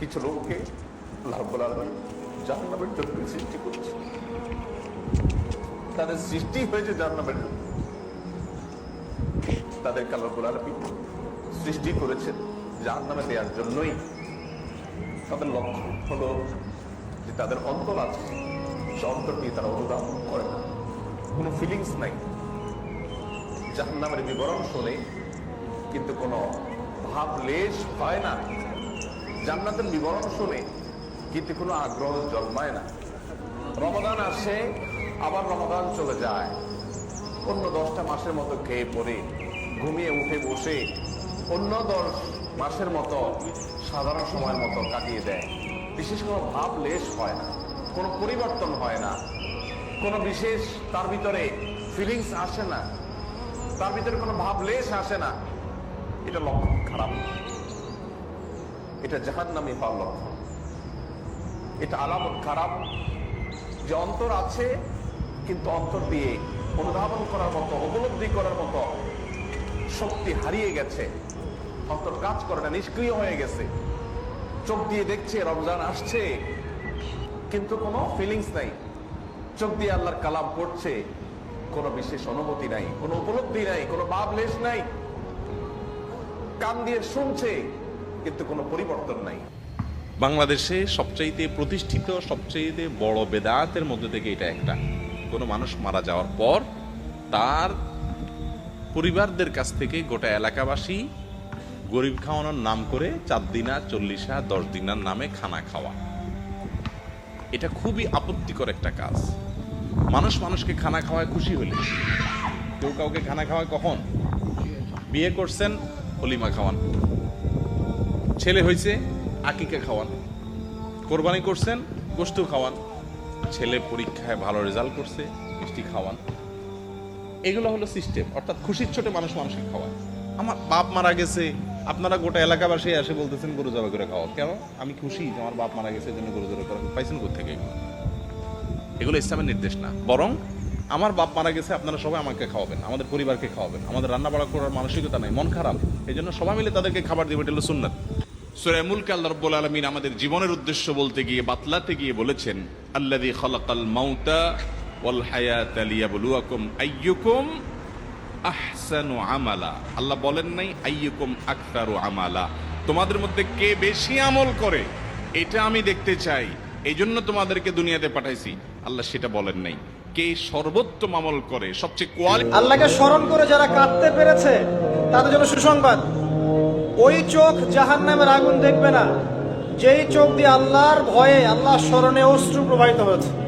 কিছু লোককে লাভবুল জাহান্নামের জন্য সৃষ্টি করেছে। তাদের সৃষ্টি হয়েছে জাহান্নামের জন্য। তাদেরকে আল্লাহবুল আলমী সৃষ্টি করেছেন জাহান্নামে দেওয়ার জন্যই। তাদের লক্ষ্য হলো যে তাদের অন্তর আছে, সে দিয়ে তারা অনুদান করে না। কোনো ফিলিংস নাই। জাহান্নামের বিবরণ শুনে, কিন্তু কোনো ভাব লেশ হয় না। জান্নাতের বিবরণ শুনে কিন্তু কোনো আগ্রহ জন্মায় না। রমদান আসে, আবার রমদান চলে যায়। অন্য দশটা মাসের মতো খেয়ে পড়ে, ঘুমিয়ে উঠে বসে, অন্য দশ মাসের মতো সাধারণ সময়ের মতো কাটিয়ে দেয়। বিশেষ কোনো ভাব লেশ হয় না, কোনো পরিবর্তন হয় না। কোনো বিশেষ তার ভিতরে ফিলিংস আসে না, তার ভিতরে কোনো ভাব লেশ আসে না। এটা লক্ষণ খারাপ। এটা জাহান নামে হওয়ার লক্ষণ। এটা আলামত খারাপ। যে অন্তর আছে, কিন্তু অন্তর দিয়ে অনুধাবন করার মতো, উপলব্ধি করার মতো শক্তি হারিয়ে গেছে। অন্তর কাজ করে না, নিষ্ক্রিয় হয়ে গেছে। চোখ দিয়ে দেখছে, রমজান আসছে। কিন্তু কোনো ফিলিংস নাই। চোখ দিয়ে আল্লাহর কালাম পড়ছে। কোনো বিশেষ অনুভূতি নাই, কোনো উপলব্ধি নাই, কোনো ভাবলেশ নাই। কান দিয়ে শুনছে। কিন্তু কোনো পরিবর্তন নাই। বাংলাদেশে সবচাইতে প্রতিষ্ঠিত, সবচাইতে বড় বেদাতের মধ্যে থেকে এটা একটা। কোনো মানুষ মারা যাওয়ার পর তার পরিবারদের কাছ থেকে গোটা এলাকাবাসী গরিব খাওয়ানোর নাম করে চার দিনা, চল্লিশা, দশ দিনার নামে খানা খাওয়া। এটা খুবই আপত্তিকর একটা কাজ। মানুষ মানুষকে খানা খাওয়ায় খুশি হলে। কেউ কাউকে খানা খাওয়ায় কখন? বিয়ে করছেন, হলিমা খাওয়ান। ছেলে হয়েছে, আকিকা খাওয়ান। কোরবানি করছেন গোস্ত খাওয়ান। ছেলে পরীক্ষায় ভালো রেজাল্ট করছে, মিষ্টি খাওয়ান। এগুলো হলো সিস্টেম অর্থাৎ খুশির ছোটে মানুষ মানুষকে খাওয়ায়। আমার বাপ মারা গেছে, আপনারা গোটা এলাকাবাসী এসে বলতেছেন, গরু জবা করে খাওয়া কেন? আমি খুশি যে আমার বাপ মারা গেছে জন্য গরু জবা করে পাইছেন কোথেকে এগুলো? এগুলো ইসলামের নির্দেশ না। বরং আমার বাপ মারা গেছে, আপনারা সবাই আমাকে খাওয়াবেন, আমাদের পরিবারকে খাওয়াবেন। আমাদের রান্না বাড়া করার মানসিকতা নাই, মন খারাপ। এই জন্য সবাই মিলে তাদেরকে খাবার দিবে, এটা হলো সুন্নাত। সূরা মুলক আল্লাহ রাব্বুল আলামিন আমাদের জীবনের উদ্দেশ্য বলতে গিয়ে, বাতলাতে গিয়ে বলেছেন, আল্লাযী খালাকাল মাউতা ওয়াল হায়াতা লিয়াবলুয়াকুম আইয়ুকুম আহসানু আমালা। আল্লাহ বলেন নাই, আইয়ুকুম আকতারু আমালা। তোমাদের মধ্যে কে বেশি আমল করে, এটা আমি দেখতে চাই। এই জন্য তোমাদেরকে দুনিয়াতে পাঠাইছি। আল্লাহ সেটা বলেন নাই। কে সর্বোত্তম আমল করে, সবচেয়ে কোয়ালিটি আল্লাহকে স্মরণ করে যারা কাঁদতে পেরেছে, তাদের জন্য সুসংবাদ। ওই চোখ জাহান নামের আগুন দেখবে না। যেই চোখ দিয়ে আল্লাহর ভয়ে, আল্লাহর স্মরণে অশ্রু প্রবাহিত হয়েছে।